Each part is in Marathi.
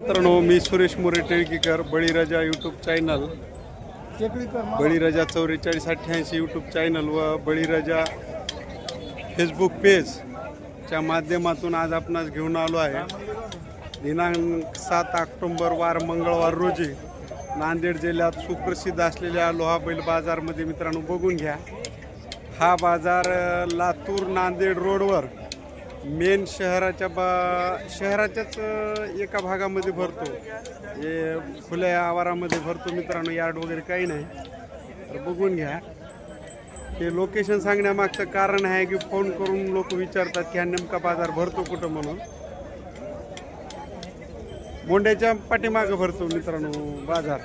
मित्रांनो मी सुरेश मोरे टिळकीकर बळीराजा यूट्यूब चॅनल बळीराजा चौवेचाळीस अठ्ठ्याऐंशी यूट्यूब चॅनल व बळीराजा फेसबुक पेजच्या माध्यमातून आज आपणास घेऊन आलो आहे. दिनांक सात ऑक्टोंबर वार मंगळवार रोजी नांदेड जिल्ह्यात सुप्रसिद्ध असलेल्या लोहा बैल बाजारमध्ये मित्रांनो बघून घ्या. हा बाजार लातूर नांदेड रोडवर मेन शहराच्या बा शहराच्याच एका भागामध्ये भरतो. हे खुल्या आवारामध्ये भरतो मित्रांनो यार्ड वगैरे काही नाही. तर बघून घ्या. हे लोकेशन सांगण्यामागचं कारण आहे की फोन करून लोक विचारतात की हा नेमका बाजार भरतो कुठं म्हणून. मोंड्याच्या पाठीमागं भरतो मित्रांनो बाजार.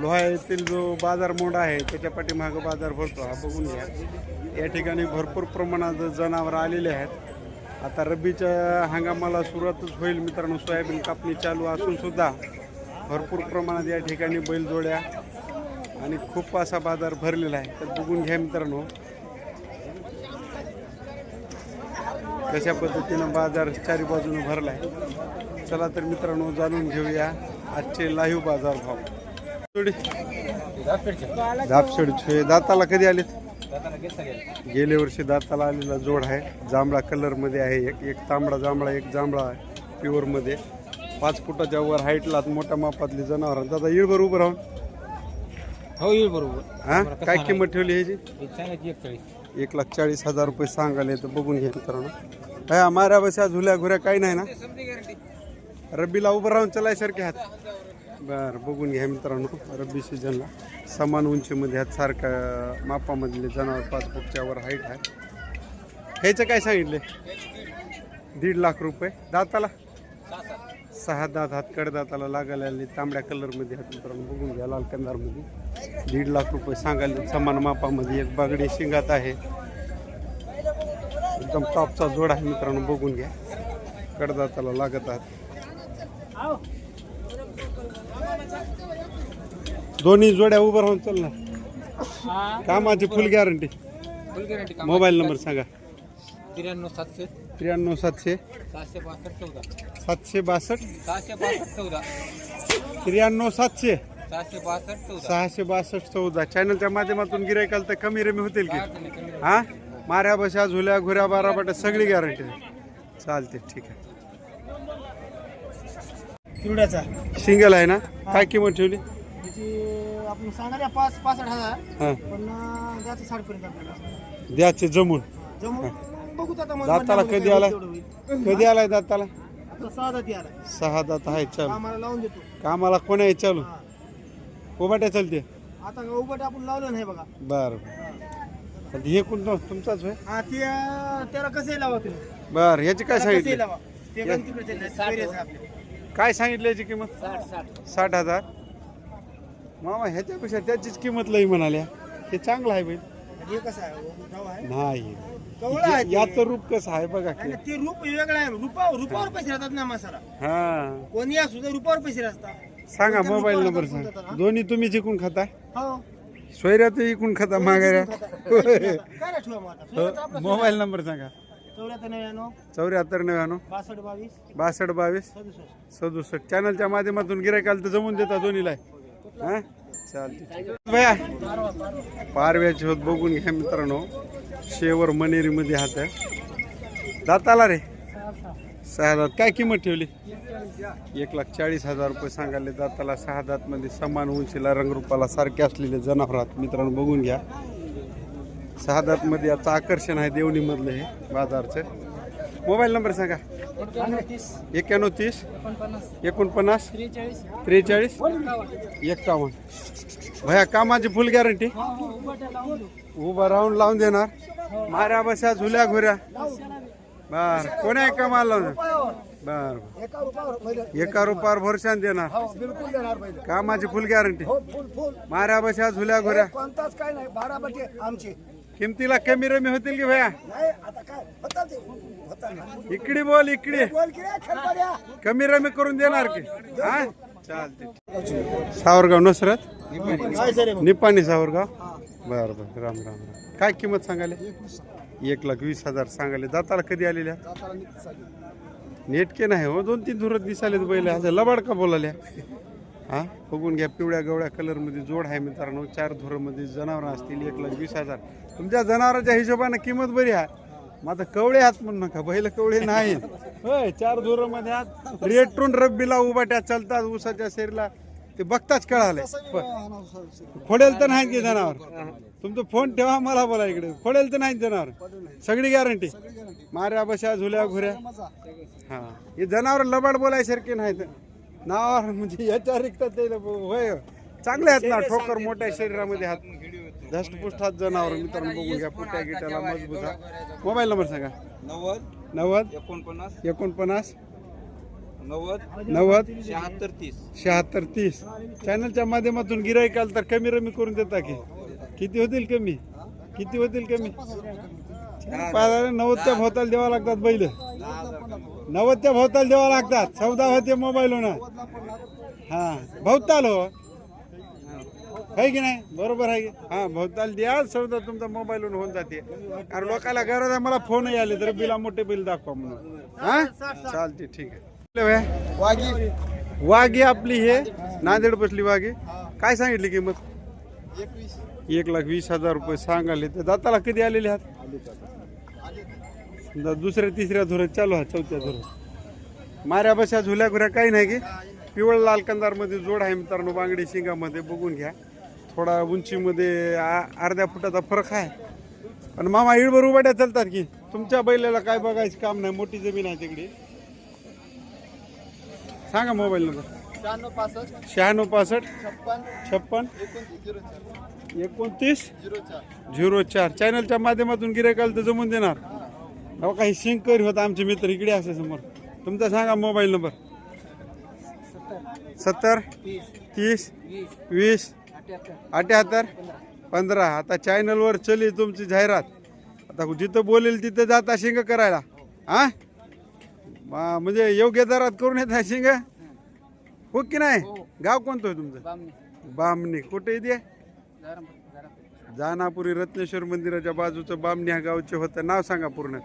लोहा येथील जो बाजार मोंडा आहे त्याच्या पाठीमागं बाजार भरतो. हा बघून घ्या. या ठिकाणी भरपूर प्रमाणात जनावरं आलेले आहेत. आता रब्बीच्या हंगामाला सुरुवातच होईल मित्रांनो. सोयाबीन कापणी चालू असूनसुद्धा भरपूर प्रमाणात या ठिकाणी बैलजोड्या आणि खूप असा बाजार भरलेला आहे. तर बघून घ्या मित्रांनो. कशा पद्धतीनं बाजार चारी बाजूने भरला आहे चला तर मित्रांनो जाणून घेऊया आजचे लाईव्ह बाजार भाव. दापशेडचे. दाताला कधी आलेत? गेल्या वर्षी दाताला आलेला जोड आहे. जांभळा कलरमध्ये आहे. एक एक तांबडा जांभळा एक जांभळा आहे. प्युअरमध्ये पाच फुटाच्या वर हाईटला मोठ्या मापातली जनावर दादा येळभर उभं राहून. हो येईल बरोबर हा? काय किंमत ठेवली ह्याची? एक लाख चाळीस हजार रुपये सांगाले तर बघून घ्या मित्रांनो. काय माऱ्या बशा झुल्या घुऱ्या काही नाही ना? रब्बीला उभं राहून चलायसारखे हात बरं बघून घ्या मित्रांनो. रब्बी सीझनला समान उंचीमध्ये आहेत सारख्या मापामधले जनावर पाच फुटच्या वर हाईट आहे. ह्याचं काय सांगितले? दीड लाख रुपये. दाताला? सहा दात हात कडदाताला लागायला आले. तांबड्या कलरमध्ये आहेत मित्रांनो. बघून घ्या लाल कंदारमध्ये. दीड लाख रुपये सांगायला समान मापामध्ये एक बागडी शिंगात आहे. एकदम टॉपचा जोड आहे मित्रांनो. बघून घ्या. कडदाताला लागत आहात. दोन्ही जोड्या उभं राहून चल ना. कामाची फुल गॅरंटी फुल गॅरंटी का मोबाईल नंबर सांगा. त्र्याण्णव सातशे. त्र्याण्णव सातशे. सहाशे बासष्ट चौदा. सातशे बासष्ट. सहाशे बासष्ट चौदा. त्र्याण्णव सातशे. सहाशे बासष्ट चौदा. सहाशे बासष्ट चौदा. चॅनलच्या माध्यमातून गिरायकाल तर कमी रेमी होतील की. हा? माऱ्या बशा झुल्या घुऱ्या बाराबाट्या सगळी गॅरंटी चालते ठीक आहे. किवड्याचा सिंगल आहे ना? काय किंमत ठेवली? त्याची आपण सांगायला पाच पासष्ट हजार. हां. पण अं, साडेपर्यंत आपल्याला. द्याचे जमून. जमून? आता मग दाताला कधी आलाय? होईल तेवढं होईल. कधी आलाय दाताला? आता सहा दाती आला सहा दात आहे चालू. आम्हाला लावून देतो. कामाला कोण आहे चालू? हा. कोबाट्या चालते? आता उभट आपण लावलं नाही बघा. बर. हे. कोण तुमचाच होय? हा ते अं, त्याला कसंही लावा तुम्ही? बर ह्याची काय त्याला कसंही सांगितली? लावा? ते. काय सांगितलं याची किंमत? साठ हजार. मामा ह्याच्यापेक्षा त्याचीच किंमत लई म्हणाल्या. हे चांगलं आहे बैल हे कसं आहे? हो, गाव आहे? नाही. कवळं आहे ते. याचं रूप कसं आहे बघा की. आणि ते रूप वेगळं आहे. रुपा रुपावर पैसे राहतात ना मसाला. हा. कोणी असू दे रुपावर पैसे राहतात. सांगा कोणत्या मोबाईल रुपावर नंबर सांग. हा? दोन्ही तुम्ही जिंकून खाता? हो. सोयऱ्यात इकून खाता मागाऱ्या काय नाही ठेवा मग आता. सोयऱ्याचं आपलं मोबाईल नंबर सांगा. चौऱ्याहत्तर नव्याण्णव. चौऱ्याहत्तर नव्याण्णव. बासष्ट बावीस. बासष्ट बावीस. सदुसष्ट. सदुसष्ट. चॅनलच्या माध्यमातून गिरायकाला तर जमून देता दोन्हीला. हा? चालते भया. पारव्याचे होत बघून घ्या मित्रांनो. शेवर मनेरीमध्ये हात आहे. दाताला रे. सहा दात. काय किंमत ठेवली? एक लाख चाळीस हजार रुपये सांगायले. दाताला सहा दातमध्ये समान उंचीला रंगरूपाला सारखे असलेले जनावरात मित्रांनो बघून घ्या. सहा दातमध्ये याचं आकर्षण आहे देवणीमधलं हे बाजारचं. मोबाईल नंबर सांगा. एक्क्याण्णव तीस. एकोणपन्नास. त्रेचाळीस. एक्कावन्न भया कामाची फुल गॅरंटी उभा राहून लावून देणार. माऱ्या बशा झुल्या घुऱ्या. बर कोण्या कामाला लावून बर. एका रुपयावर भरशान देणार. हो कामाची फुल गॅरंटी हो माऱ्या बशा झुल्या घुऱ्या. कोणताच काय नाही बारा बटे आमची. किमतीला कमी रमी होतील की भया? इकडे बोल इकडे. कमी रमी करून देणार की. हा? चालते सावरगाव नसरत? निपाणी सावरगाव? बर बर. राम राम राम. काय किंमत सांगाले एक लाख वीस हजार सांगाले दाताला कधी आलेल्या? नेटके नाही हो. दोन तीन धुरत दिसालेत बैल. असं लबाड का बोलाल्या हा? बघून घ्या पिवळ्या गवळ्या कलरमध्ये जोड आहे मित्रांनो. चार धुरामध्ये जनावरं असतील. एक लाख वीस हजार. तुमच्या जनावरांच्या हिशोबाने किंमत बरी आहे. मग आता कवळे आहात म्हणू नका बैल कवळे नाही. होय चार धुरामध्ये आहात. रेटून रब्बीला उभाट्या चालतात ऊसाच्या शरीरला. ते बघताच कळालंय. खोडेल तर नाही की जनावर? तुमचा फोन ठेवा मला बोला इकडे. खोडेल तर नाही जनावर. सगळी गॅरंटी माऱ्या बशा झुल्या घुऱ्या. हा. हे जनावर लबाड बोलायसारखे नाहीत. नावावर म्हणजे याच्या रिक्त ते होय. चांगले आहेत ना ठोकर मोठ्या शरीरामध्ये हात धष्टपुष्टात जनावर मित्रांनो बघून घ्या पुट्या गिट्याला मजबूत आहे मोबाईल नंबर सांगा. नव्वद नव्वद एकोणपन्नास एकोणपन्नास नव्वद नव्वद शहात्तर तीस. शहात्तर तीस. चॅनलच्या माध्यमातून गिराईक आलं तर कमी रमी करून देता की. किती होतील कमी? किती होतील कमी? पाच नव्वदच्या भोवताल द्यावा लागतात बैल. नव्वदच्या भोवताल द्यावा लागतात. चौदा होते मोबाईल होणार हा भोवताल हो. आहे की नाही? बरोबर आहे की? हा भोवताल द्या चौदा तुमचा मोबाईल होऊन जाते. कारण लोकांना गरज आहे मला फोनही आले तर बिला मोठे बिल दाखवा म्हणून. हा? चालते ठीक आहे. वागी. वाघी आपली हे नांदेड बसली वाघी काय सांगितली किंमत? एक लाख वीस हजार रुपये सांगाले तर दाताला कधी आलेले आहात? समजा दुसऱ्या तिसऱ्या धुऱ्यात चालू आहे चौथ्या धुऱ्यात. माऱ्या बशा झुल्या घुऱ्या काही नाही की? पिवळ लाल कंदारमध्ये जोड आहे मित्रांनो बांगडी शिंगामध्ये बघून घ्या. थोडा उंचीमध्ये अर्ध्या फुटाचा फरक आहे. पण मामा इळभर उभाट्या चालतात की तुमच्या बैलाला काय बघायचं काम नाही मोठी जमीन आहे तिकडे. सांगा मोबाईल नंबर. शहाण्णव पासष्ट छप्पन छप्पन एकोणतीस झिरो चार. चॅनलच्या माध्यमातून गिरायकाला तर जमून देणार. अहो काही शिंकर होता आमचे मित्र इकडे असे समोर. तुमचा सांगा मोबाईल नंबर. सत्तर तीस वीस. अठ्याहत्तर? पंधरा. आता चॅनलवर चली तुमची जाहिरात. आता जिथं बोलेल तिथं जाता शिंग करायला. हा? म्हणजे योग्य दरात करून येत शिंग? हो की नाही? गाव कोणतं आहे तुमचं? बामणी. कुठे येते जानापुरी रत्नेश्वर मंदिराच्या बाजूचं बामणी ह्या गावचे होतं. नाव सांगा पूर्ण.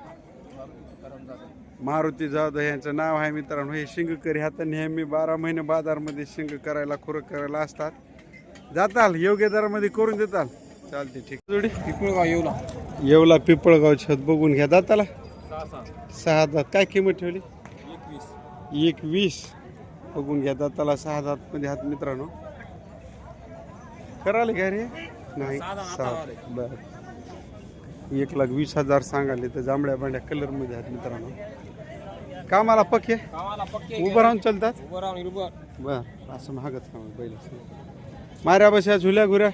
मारुती जाधव यांचं नाव आहे मित्रांनो. हे शिंगकरी आता नेहमी बारा महिने बाजारमध्ये शिंग करायला खुरं करायला असतात. जाताल योग्य दरामध्ये करून देताल. चालते ठीक. जोडी पिंपळगाव येऊला येवला पिपळगाव छत बघून घ्या. दाताला सहा दात. काय किंमत ठेवली? एक वीस बघून घ्या दाताला सहा दात मध्ये हात मित्रांनो. कराले का रे. नाही सहा बर. एक लाख वीस हजार सांगाले तर जांभळ्या बांड्या कलरमध्ये आहेत मित्रांनो. कामाला पक्के? उभं राहून चालतात? बर असं महागच काम बैल माऱ्या बशा झुल्या घुऱ्या.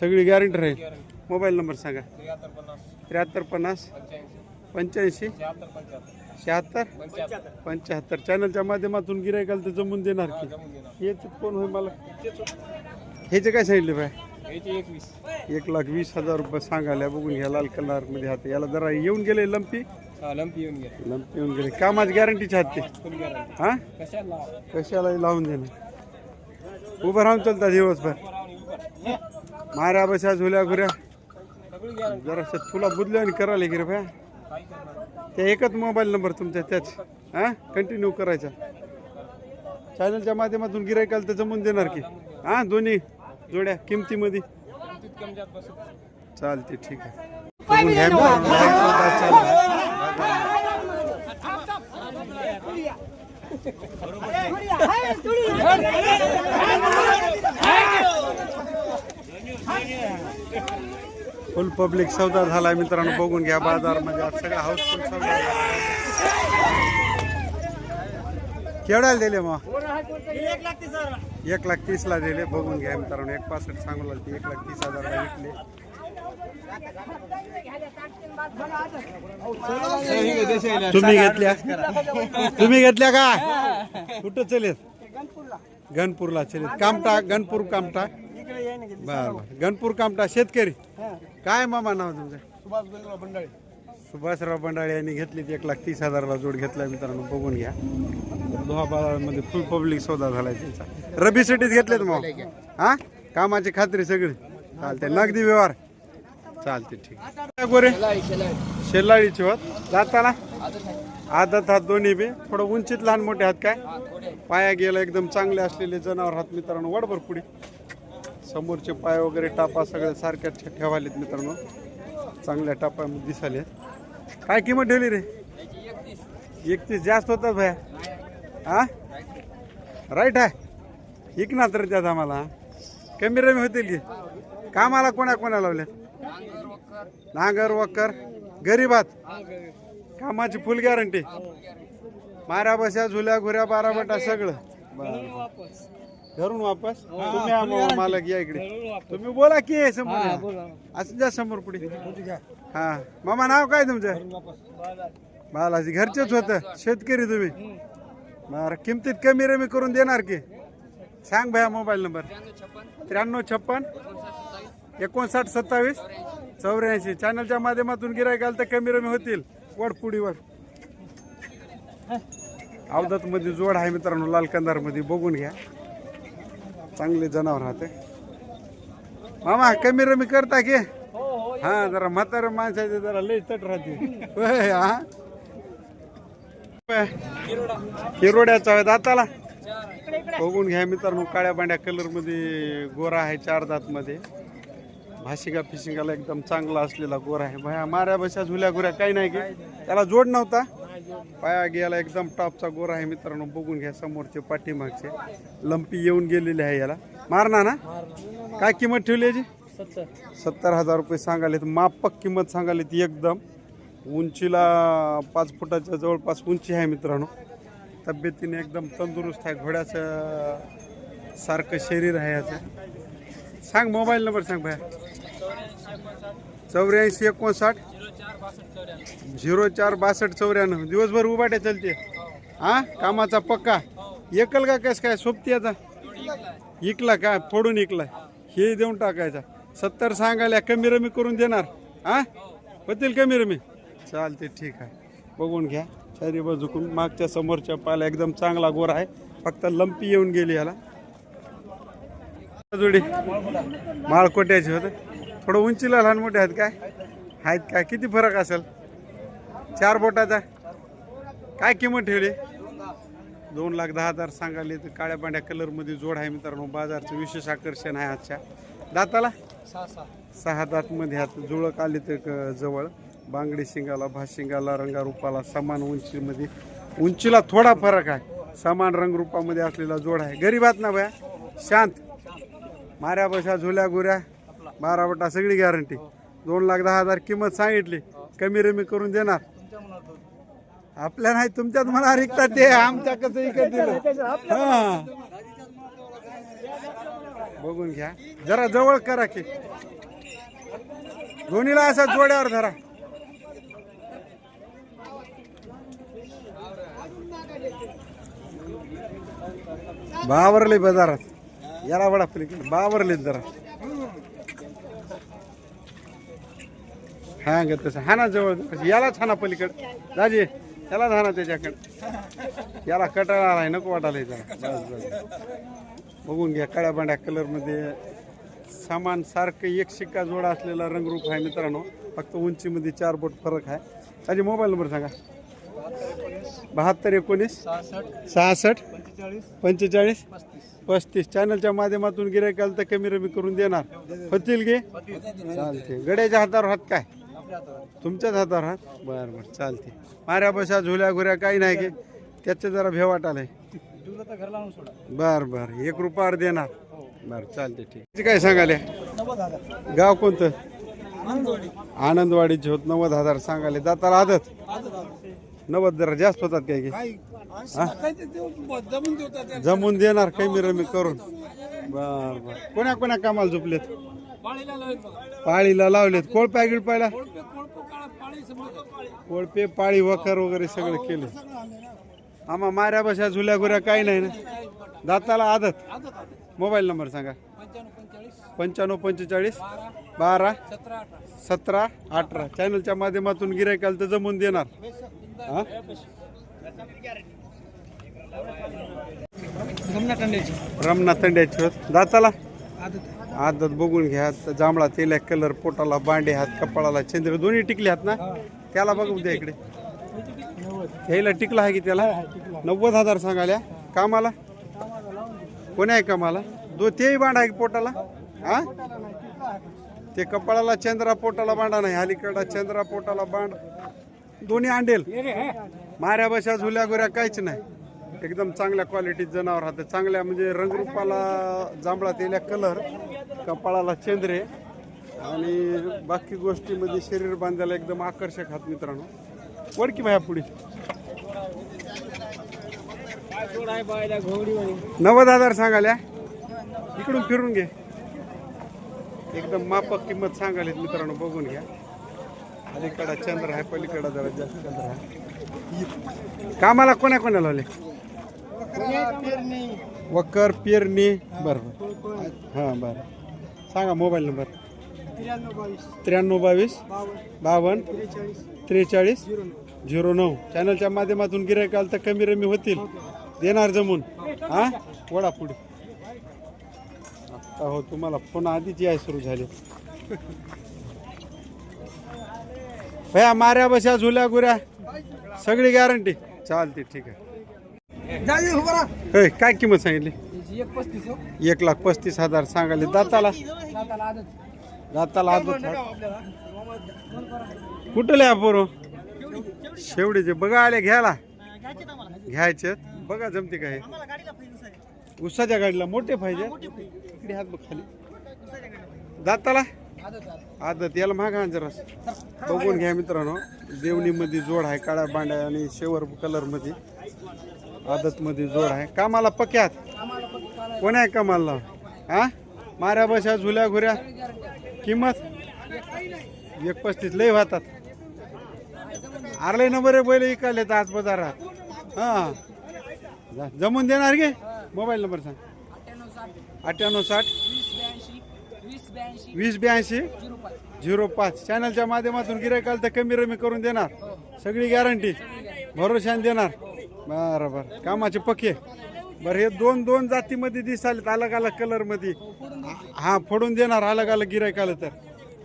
सगळी गॅरंटी राहील. मोबाईल नंबर सांगा. त्र्याहत्तर पन्नास. पंच्याऐंशी. शहात्तर. पंच्याहत्तर. चॅनलच्या माध्यमातून गिरायकाला तर जमून देणार की. हे कोण होय मला? ह्याचे काय सांगितले बाय? याची एक लाख वीस हजार रुपये सांगायला. बघून घ्या लाल कलरमध्ये हात. याला जरा येऊन गेले लंपी? हा लंपी येऊन गेला. लंपी येऊन गेले. कामाची गॅरंटीचे हात ते. गॅरंटी हा? कशाला? कशाला लावून देणार. उभं राहून चालतात दिवसभर. माऱ्या बशा झुल्या घुऱ्या. सगळी गॅरंटी जरा तुला बुदल्या आणि करायला की रे भया त्या एकच मोबाईल नंबर तुमच्या त्याच. हा? कंटिन्यू करायचा. चॅनलच्या माध्यमातून गिरायकाला तर जमून देणार की. हा दोन्ही जोड्या किमतीमध्ये. चालते ठीक आहे. आहे. फुल पब्लिक सौदा झालाय मित्रांनो बघून घ्या बाजार म्हणजे आज सगळा हाऊसफुल सौदा केवढ्याला दिले मग? एक लाख तीस ला दिले बघून घ्या मित्रांनो एक पासष्ट सांगू लागते एक लाख तीस हजारला विकले. तुम्ही घेतल्या? तुम्ही घेतल्या का? कुठं चलेत? गणपूरला चलेत. कामटा गणपूर कामटा? बर बर. गणपूर कामटा शेतकरी. काय मामा नाव तुमचं? सुभाष बेलराव बंडाळे सुभाषराव बंडाळे यांनी घेतली एक लाख तीस हजाराला जोड घेतला मित्रांनो बघून घ्या. दोहा बाजारामध्ये फुल पब्लिक सौदा झालाय त्यांचा. रबी सिटीत घेतलेत मग हा? कामाची खात्री सगळी. चालते नगदी व्यवहार. चालते ठीक आहे. गोरे? शेलाळीची होत. जाताना आदत हात दोन्ही बी. थोडं उंचीत लहान मोठे हात काय? पाया गेला एकदम चांगले असलेले जनावर हात मित्रांनो. वडभर पुढे समोरचे पाय वगैरे टापा सगळ्या सारख्या ठे- ठेवालेत मित्रांनो. चांगल्या टापा दिसाले काय किंमत ठेवली रे? एकतीस. जास्त होतात भया. हा? राईट आहे. इक ना तर त्यात आम्हाला. कमी रमी होतील की? कामाला कोणा कोणा लावल्यात? नांगर वक्कर गरीबात कामाची फुल गॅरंटी माऱ्या बशा झुल्या घुऱ्या बारा बटा सगळं. घरून वापस? तुम्ही आम्हाला मालक या इकडे. तुम्ही बोला की समोर असं द्या समोर पुढे. हा. मामा नाव काय तुमचं? बालाजी घरचेच होत. शेतकरी तुम्ही. बरं किमतीत कमी रमी करून देणार की? सांग भया मोबाईल नंबर. त्र्याण्णव छप्पन एकोणसाठ सत्तावीस चौऱ्याऐंशी. चॅनलच्या माध्यमातून गिरायक आलं तर कमी रमी होतील. वड पुढीवर मध्ये जोड आहे मित्रांनो लाल कंदारमध्ये बघून घ्या. चांगले जनावर राहते. मामा कमी रमी करता की? हा जरा म्हातारा माणसाचे जरा लय तट राहते. होय, हा? हिरोड्याचा आहे दाताला. बघून घ्या मित्रांनो काळ्या बांड्या कलरमध्ये गोरा आहे चार दात मध्ये. भाशिका फिशिंगाला एकदम चांगला असलेला गोर आहे. भया माऱ्या बशा झुल्या गुऱ्या काही नाही की. त्याला जोड नव्हता. पाया गेला एकदम टॉपचा गोर आहे मित्रांनो. बघून घ्या समोरचे पाठीमागचे. लंपी येऊन गेलेले आहे याला. मारणार ना? काय किंमत ठेवली याची? सत्तर सत्तर हजार रुपये सांगालेत. मापक किंमत सांगालेत एकदम. उंचीला पाच फुटाच्या जवळपास उंची आहे मित्रांनो. तब्येतीने एकदम तंदुरुस्त आहे. घोड्याचं सारखं शरीर आहे याचं. सांग मोबाईल नंबर सांग भया. चौऱ्याऐंशी एकोणसाठ. झिरो चार बासष्ट चौऱ्याण्णव. दिवसभर उभाट्या चलते. हा? कामाचा पक्का. एकल का कस काय? सोबती आता. इकला का? फोडून इकला. हे देऊन टाकायचा. सत्तर सांगायला कमी रमी करून देणार. हा? होतील कमी रमी. चालते ठीक आहे. बघून घ्या. चारी बाजूकून मागच्या समोरच्या पाला एकदम चांगला गोरा आहे. फक्त लंपी येऊन गेली याला. जोडी. माळकोट्याचे होत. थोडं उंचीला लहान मोठे आहेत काय? आहेत काय? किती फरक असेल? चार बोटाचा. काय किंमत ठेवली? दोन लाख दहा हजार सांगाले तर काळ्या पांढ्या कलरमध्ये जोड आहे मित्रांनो. बाजारचं विशेष आकर्षण आहे आजच्या. दाताला? सहा दातमध्ये हात जुळक आले तर क- जवळ. बांगडी शिंगाला भाशिंगाला रंगारूपाला समान उंचीमध्ये. उंचीला थोडा फरक आहे. समान रंगरूपामध्ये असलेला जोड आहे. गरीबात ना भया? शांत. माऱ्या बशा झुल्या गुऱ्या. बारा बटा सगळी गॅरंटी दोन लाख दहा हजार किंमत सांगितली. कमी रमी करून देणार. आपल्या नाही तुमच्यात मला रिकता ते आमच्या कसं इकत दिलं. हा. बघून घ्या. जरा जवळ करा की. दोन्हीला असा जोड्यावर धरा. बावरले बाजारात. याला वडा पलीकडे बावरले जरा. हा ग तसं. हा ना जवळ यालाच हा ना पलीकडे. राजे याला हा ना त्याच्याकडे. याला कटाळा आलाय नको वाटायला जरा बघून घ्या काळ्या बांड्या कलरमध्ये. सामान सारखं एक शिक्का जोडा असलेला रंगरूप आहे मित्रांनो. फक्त उंचीमध्ये चार बोट फरक आहे. त्याचे मोबाईल नंबर सांगा. बहात्तर एकोणीस सहासष्ट सहासष्ट पंचेचाळीस पंचेचाळीस पस्तीस चॅनलच्या माध्यमातून गिरायकाल तर कमी रमी करून देणार. होतील गे चालते. गड्याच्या हातावर हात काय? तुमच्याच हातावर हात? बरं बरं. चालते. माऱ्या बशा झुल्या घुऱ्या काही नाही की त्याचं जरा भेवाट आलंय बर बर. एक रुपयावर देणार. बर चालते ठीक. काय सांगाले गाव कोणतं? आनंदवाडीचे होत. नव्वद हजार सांगाले दाताला आदत? नव्वद जरा जास्त होतात काय की जमून देणार कमी रमी करून. बर बर. कोण्या कोण्या कामाला झोपलेत? पाळीला लावलेत. कोळप्या गिळपायला कोळपे कोळपे काळा पाळी समजा कोळपे पाळी वखर वगैरे सगळं केले. आम्हा माऱ्या बशा झुल्या गुऱ्या काही नाही ना. दाताला आदत. मोबाईल नंबर सांगा. पंच्याण्णव पंचेचाळीस. बारा. बारा. सतरा अठरा. सतरा अठरा. चॅनलच्या माध्यमातून गिरायकाल तर जमून देणार. हा? रमना तंड्याची दाताला? आदत बघून घ्या. जांभळा तेल्या कलर पोटाला बांडे हात कपाळाला चंद्र दोन्ही टिकले हात ना? त्याला बघू द्या इकडे. ह्याला टिकला आहे की त्याला? नव्वद हजार सांगाल्या. कामाला? कोणी आहे कामाला? दो तेही बांडा आहे की पोटाला? हा? ते कपाळाला चंद्रा पोटाला बांडा नाही. अलीकडा चंद्रा पोटाला बांध दोन्ही अंडेल माऱ्या बशा झुल्या गुऱ्या काहीच नाही. एकदम चांगल्या क्वालिटीत जनावर राहते. चांगल्या म्हणजे रंगरूपाला जांभळा तेल्या कलर कपाळाला चेंद्रे. आणि बाकी गोष्टीमध्ये शरीर बांधायला एकदम आकर्षक आहात मित्रांनो. वडकी भाया पुढे? नव्वद हजार सांगाल्या इकडून फिरून घे. एकदम मापक किंमत सांगाले मित्रांनो बघून घ्या. अलीकडा चंद्र आहे पलीकडा जरा जास्त चंद्र आहे. कामाला कोणा कोणा लावले? वकर पेरणी बरं बरं. हां बरं. सांगा मोबाईल नंबर. त्र्याण्णव बावीस बावन्न त्रेचाळीस झिरो नऊ. झिरो नऊ चॅनलच्या माध्यमातून गिरायक आलं तर कमी रमी होतील. देणार जमून. हा? वडा पुढे. आता हो तुम्हाला फोन आधीच याय सुरू झाले. भया माऱ्या बशा झुल्या गुऱ्या. सगळी गॅरंटी चालते ठीक आहे. काय किंमत सांगितली? एक हो. एक लाख पस्तीस हजार सांगाले दाताला. दाताला आदत. दाताला आदत कुठले पोरो? शेवडीचे. बघा आले घ्यायला. घ्यायचे बघा जमते काय. उसाच्या गाडीला मोठे पाहिजे इकडे हात बघ खाली. दाताला? आदत याला महाग आहे जरा. बघून घ्या मित्रांनो. देवणीमध्ये जोड आहे काळ्या बांड्या आणि शेवर कलरमध्ये आदतमध्ये जोड आहे. कामाला पक्यात कोण आहे कामाला? हा? माऱ्या बशा झुल्या घुऱ्या. किंमत? एक पस्तीस लय वाहतात. आरले नंबर बैल इकाले तर आज बाजारात. हा. जा- जमून देणार गे मोबाईल नंबर सांग. अठ्ठ्याण्णव साठ. वीस ब्याऐंशी झिरो पाच. चॅनलच्या माध्यमातून गिरायकाल तर कमी रमी करून देणार. सगळी गॅरंटी भरोशाने देणार. बरं बरं कामाचे पक्के. बरं हे दोन दोन जातीमध्ये दिसाले अलग अलग कलरमध्ये हां हा फोडून देणार अलग अलग गिरायक आलं तर.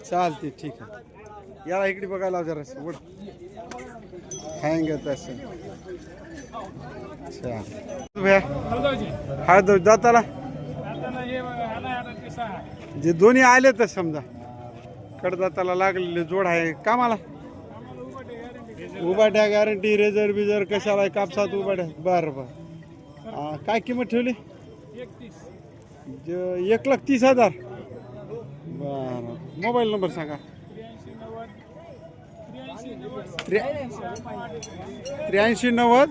चालते ठीक आहे. याला इकडे बघायला जरा. वड हँग तसं भैया हळद दाताला जे दोन्ही आले तर समजा. कडदाताला लागलेले जोड आहे. कामाला. उभाट्या गॅरंटी रेजर बिजर कशाला कापसात उभाट्या बरं बरं. काय किंमत ठेवली? एक लाख तीस हजार. बरं. मोबाईल नंबर सांगा. त्र्याऐंशी नव्वद.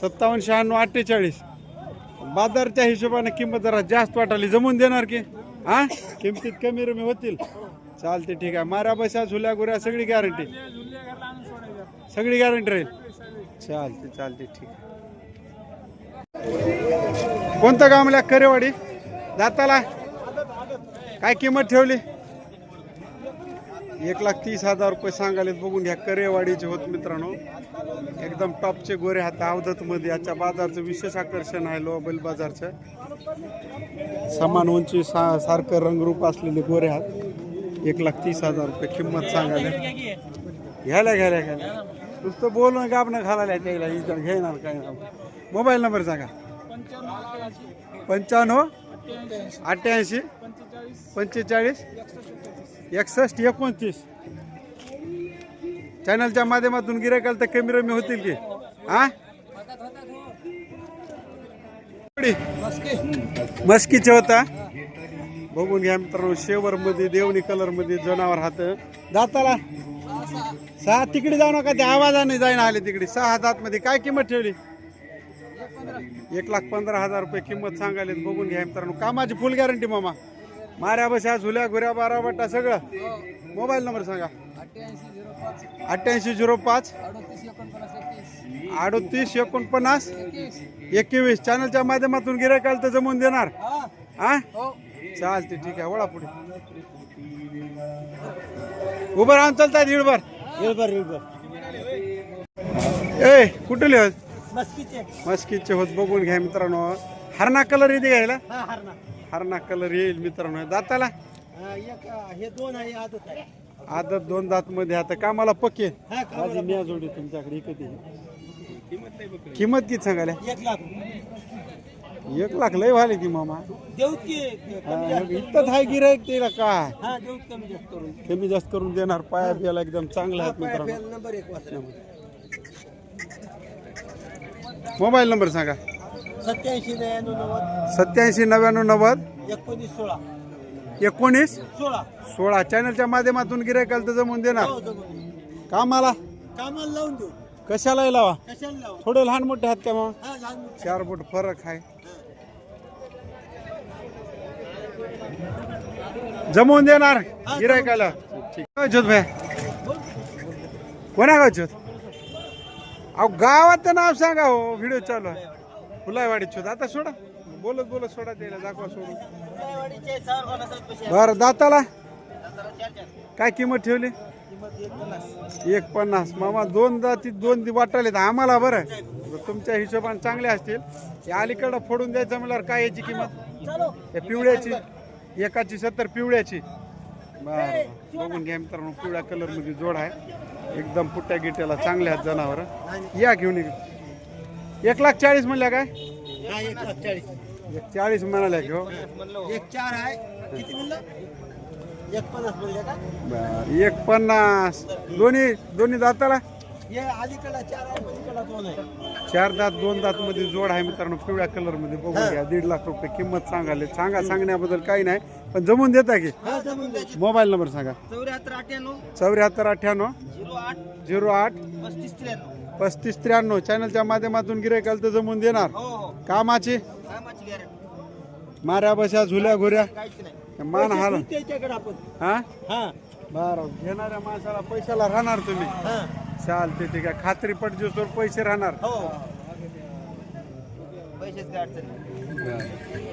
सत्तावन्न शहाण्णव अठ्ठेचाळीस. बाजारच्या हिशोबाने किंमत जरा जास्त वाटाली. जमून देणार की? हा? किमतीत कमी रमी होतील. चालते ठीक आहे. मारा बसा झुल्या गुऱ्या सगळी गॅरंटी सगळी गॅरंटी राहील. चालते चालते ठीक आहे. कोणतं गाव म्हणल्या करेवाडी? जाताला काय किंमत ठेवली? एक लाख तीस हजार रुपये सांगाले बघून घ्या करेवाडीचे होत मित्रांनो. एकदम टॉपचे गोरे हात अवधत याच्या बाजारचं विशेष आकर्षण आहे लोबल बाजारचं. समान उंची सा सारखं रंगरूप असलेले गोरे हात. एक लाख तीस हजार रुपये किंमत सांगायला. घ्यायला घ्यायला घ्यायला. नुसतं बोलणं गाबणं घालायला त्याला इथं घेणार काय मोबाईल नंबर सांगा. पंच्याण्णव अठ्ठ्याऐंशी. पंचेचाळीस. एकसष्ट एकोणतीस. चॅनलच्या माध्यमातून गिरायकाल तर कमी रमी होतील की. हा? मस्कीचे होता? बघून घ्या मित्रांनो शेवर मध्ये देवणी कलरमध्ये जनावर हात. दाताला? सहा तिकडे जाऊ नका ते आवाजाने जाईन आले तिकडे. सहा हातात मध्ये काय किंमत ठेवली? एक लाख पंधरा हजार रुपये किंमत सांगायला बघून घ्या मित्रांनो कामाची फुल गॅरंटी मामा. माऱ्या बशा झुल्या घुऱ्या बारा बट्टा सगळं. मोबाईल नंबर सांगा. अठ्ठ्याऐंशी झिरो पाच. अडोतीस एकोणपन्नास. एकवीस. चॅनलच्या माध्यमातून गिरायकाल तर जमून देणार. हा? चालते ठीक आहे. वळा पुढे. उभं राहून चालताय दीडभर येळभर येळभर ए कुठे लिहत मस्कीचे. मस्कीचे होत. बघून घ्या मित्रांनो. हरणा कलर येते घ्यायला हरणा कलर येईल मित्रांनो. दाताला? हा, एक अं, हे दोन आहे आदत आहे. आदत दोन दात मध्ये आता कामाला पक्के हा, कामाला माझी न्या जोडी तुमच्याकडे कधी किंमत किती सांगायला? एक लाख एक लाख लय व्हाले की मामा. देऊत की इतकं हाय गिरायक त्याला काय हा देऊत कमी जास्त करून. कमी जास्त करून देणार. पाया बियाला एकदम चांगला आहेत मित्रांनो. नंबर एक वाजता. मोबाईल नंबर सांगा. सत्याऐंशी नव्याण्णव नव्वद. सत्याऐंशी नव्याण्णव नव्वद. एकोणीस सोळा. एकोणीस? सोळा. सोळा. चॅनलच्या माध्यमातून गिरायकाला तर जमून देणार. हो, जमून. कामाला? कामाला लावून देऊ. कशाला लावा? कशाला लावू? थोडे लहान मोठे आहेत का मग हा लहान मुलं. चार फूट फरक आहे. जमवून देणार गिरायकाला जोत भाई. कोणा गाव अहो गावाचं नाव सांगा हो व्हिडिओ चालू आहे. फुलायवाडी छोत आता सोडा. बोलत बोलत सोडा त्याला दाखवा सोडून. बरं दाताला? चार चार. काय किंमत ठेवली? किंमत एक पन्नास. मामा दोन जाती दोन दि- वाटाले तर आम्हाला बरं. तुमच्या हिशोबाने चांगले असतील. या अलीकडं फोडून द्यायचं म्हणल्यावर काय याची किंमत? या पिवळ्याची. एकाची सत्तर पिवळ्याची. बरं बघून घ्या मित्रांनो पिवळ्या कलरमध्ये जोड आहे. एकदम पुट्ट्या गिट्याला चांगले आहेत जनावर. या घेऊन. एक लाख चाळीस म्हणल्या काय? हा एक लाख चाळीस. एक चाळीस म्हणाल्या घेऊ एक चार आहे. किती म्हणलं? एक पन्नास म्हणले का? बरं एक पन्नास. दोन्ही दोन्ही दाताला? हे अलीकडला चार आहे पलीकडला दोन आहे. चार दात दोन दात मध्ये जोड आहे मित्रांनो. पिवळ्या कलरमध्ये बघून घ्या. दीड लाख रुपये किंमत सांगाले सांगा सांगण्याबद्दल काही नाही. पण जमून देता की? हा जमून द्यायची मोबाईल नंबर सांगा. चौऱ्याहत्तर अठ्ठ्याण्णव. चौऱ्याहत्तर अठ्ठ्याण्णव. झिरो आठ. झिरो आठ. पस्तीस त्र्याण्णव. पस्तीस त्र्याण्णव. चॅनलच्या माध्यमातून गिरायकाल तर जमून देणार. हो हो. कामाची? माऱ्या बशा झुल्या घुऱ्या. मान हाल. हा? हा. बरं घेणाऱ्या माणसाला पैशाला राहणार तुम्ही. चालते ठीक आहे. खात्री पटजोसवर पैसे राहणार. हो. पैसेच नाही.